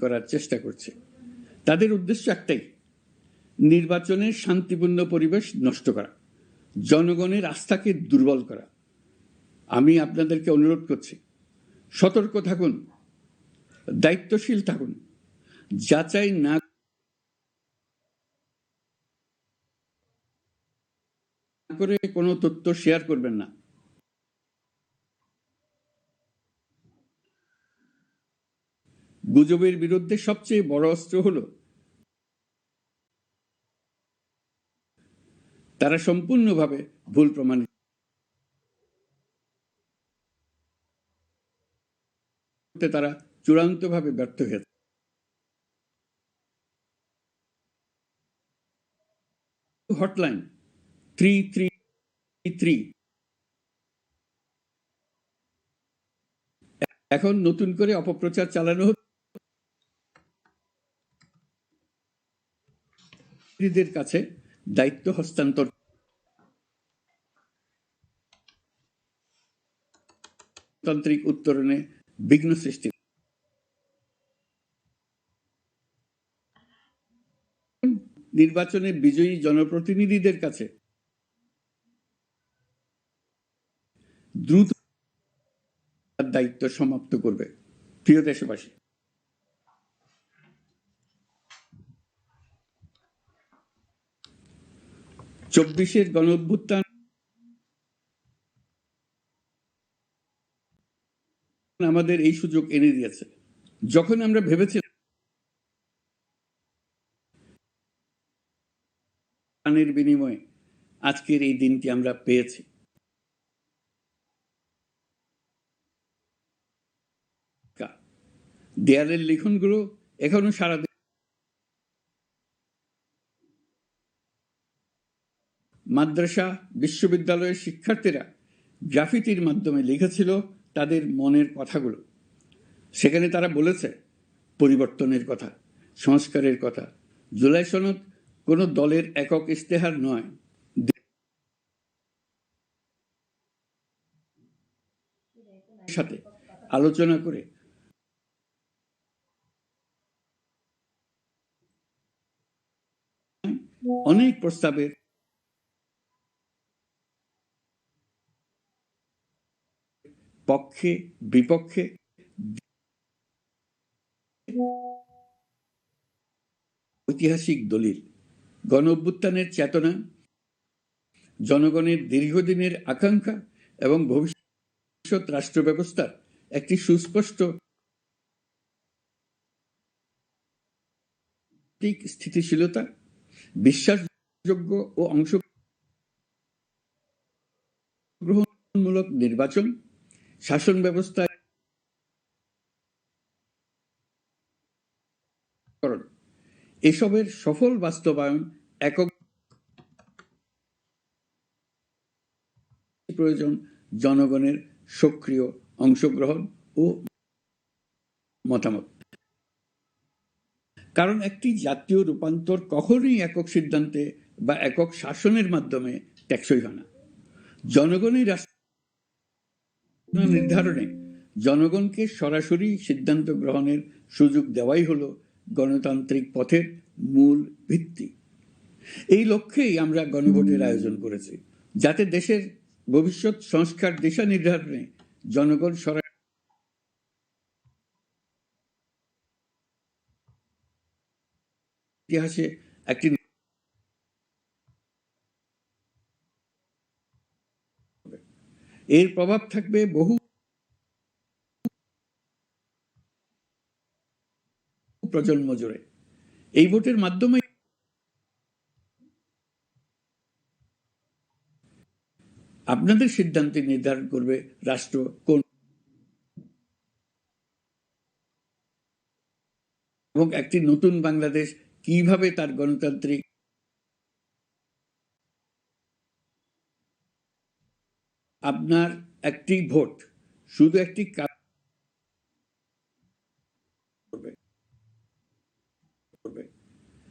করার চেষ্টা করছে। তাদের উদ্দেশ্য একটাই নির্বাচনের শান্তিপূর্ণ পরিবেশ নষ্ট করা, জনগণের আস্থাকে দুর্বল করা। আমি আপনাদেরকে অনুরোধ করছি, সতর্ক থাকুন, দায়িত্বশীল থাকুন, যাচাই না করে কোনো তথ্য শেয়ার করবেন না। গুজবের বিরুদ্ধে সবচেয়ে বড় অস্ত্র হল তারা সম্পূর্ণভাবে ভুল প্রমাণিত তারা চূড়ান্তভাবে ব্যর্থ হয়েছে। Hotline three three three. এখন নতুন করে অপপ্রচার চালানো হচ্ছে। কাছে দায়িত্ব হস্তান্তর তান্ত্রিক উত্তরণে বিঘ্ন সৃষ্টি নির্বাচনে বিজয়ী জনপ্রতিনিধিদের কাছে দ্রুত দায়িত্ব সমাপ্ত করবে। প্রিয় দেশবাসী চব্বিশের গণ অভ্যুত্থান আমাদের এই সুযোগ এনে দিয়েছে। যখন আমরা ভেবেছিলাম বিনিময়ে আজকের এই দিনটি আমরা পেয়েছি। দেয়ালের লিখনগুলো এখনও সারা মাদ্রাসা, বিশ্ববিদ্যালয়ের শিক্ষার্থীরা গ্রাফিতির মাধ্যমে লিখেছিল তাদের মনের কথাগুলো। সেখানে তারা বলেছে, পরিবর্তনের কথা, সংস্কারের কথা। জুলাই সনদ কোনো দলের একক ইশতেহার নয়। সাথে আলোচনা করে অনেক প্রস্তাবের পক্ষে, বিপক্ষে, ঐতিহাসিক দলিল। গণ অভ্যুত্থানের চেতনা, জনগণের দীর্ঘদিনের আকাঙ্ক্ষা এবং ভবিষ্যৎ রাষ্ট্র ব্যবস্থার একটি সুস্পষ্ট স্থিতিশীলতা, বিশ্বাসযোগ্য ও অংশগ্রহণমূলক নির্বাচন শাসন ব্যবস্থায় এসবের সফল বাস্তবায়ন একক প্রয়োজন জনগণের সক্রিয় অংশগ্রহণ ও মতামত। কারণ একটি জাতীয় রূপান্তর কখনোই একক সিদ্ধান্তে বা একক শাসনের মাধ্যমে টেকসই হয় না। জনগণই রাষ্ট্র নির্ধারণে জনগণকে সরাসরি সিদ্ধান্ত গ্রহণের সুযোগ দেওয়াই হলো গণতান্ত্রিক পথের মূল ভিত্তি। এই লক্ষ্যেই আমরা গণভোটের আয়োজন করেছি, যাতে দেশের ভবিষ্যৎ সংস্কার দিশা নির্ধারণে জনগণ সরাসরি ইতিহাসে একটি এর প্রভাব থাকবে বহু প্রজন্ম জুড়ে। এই ভোটের মাধ্যমে আপনাদের সিদ্ধান্তে নির্ধারণ করবে রাষ্ট্র কোন এবং একটি নতুন বাংলাদেশ কীভাবে তার গণতান্ত্রিক আপনার একটি ভোট, শুধু একটি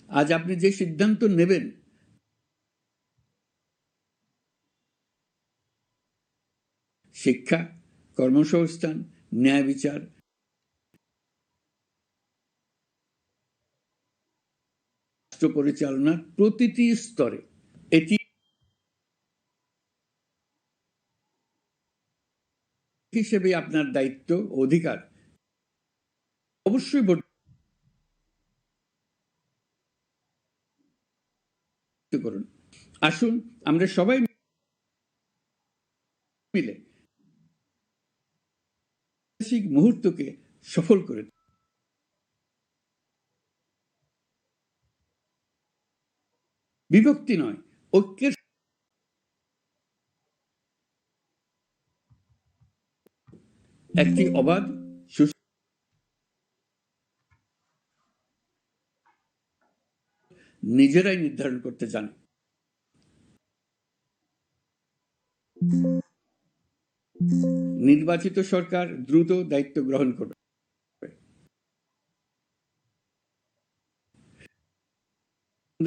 আজ আপনি যে সিদ্ধান্ত নেবেন, শিক্ষা, কর্মসংস্থান, ন্যায় বিচার, রাষ্ট্র পরিচালনার প্রতিটি স্তরে এটি হিসেবে আপনার দায়িত্ব, অধিকার। অবশ্যই ভোট করুন। আসুন, আমরা সবাই মিলে মুহূর্তকে সফল করে বিভক্তি নয়, ঐক্যের একটি অবাধ নিজেরাই নির্ধারণ করতে জানে। নির্বাচিত সরকার দ্রুত দায়িত্ব গ্রহণ করবে।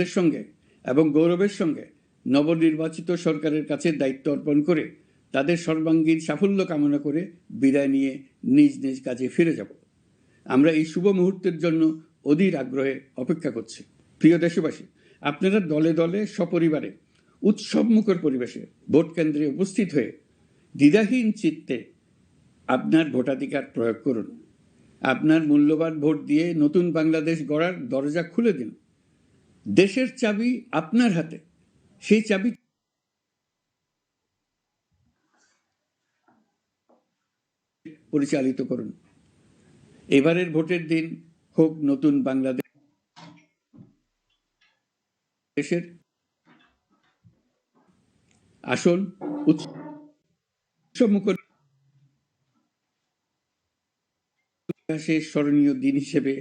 সঙ্গে এবং গৌরবের সঙ্গে নবনির্বাচিত সরকারের কাছে দায়িত্ব অর্পণ করে তাদের সর্বাঙ্গীন সাফল্য কামনা করে বিদায় নিয়ে নিজ নিজ কাজে ফিরে যাব। আমরা এই শুভ মুহূর্তের জন্য অধীর আগ্রহে অপেক্ষা করছি। প্রিয় দেশবাসী, আপনারা দলে দলে সপরিবারে উৎসবমুখর পরিবেশে ভোট কেন্দ্রে উপস্থিত হয়ে দ্বিধাহীন চিত্তে আপনার ভোটাধিকার প্রয়োগ করুন। আপনার মূল্যবান ভোট দিয়ে নতুন বাংলাদেশ গড়ার দরজা খুলে দিন। দেশের চাবি আপনার হাতে, সেই চাবি পরিচালিত করুন। এবারের ভোটের দিন হোক নতুন বাংলাদেশ দেশের আসন উৎসবমুখর ইতিহাসের স্মরণীয় দিন হিসেবে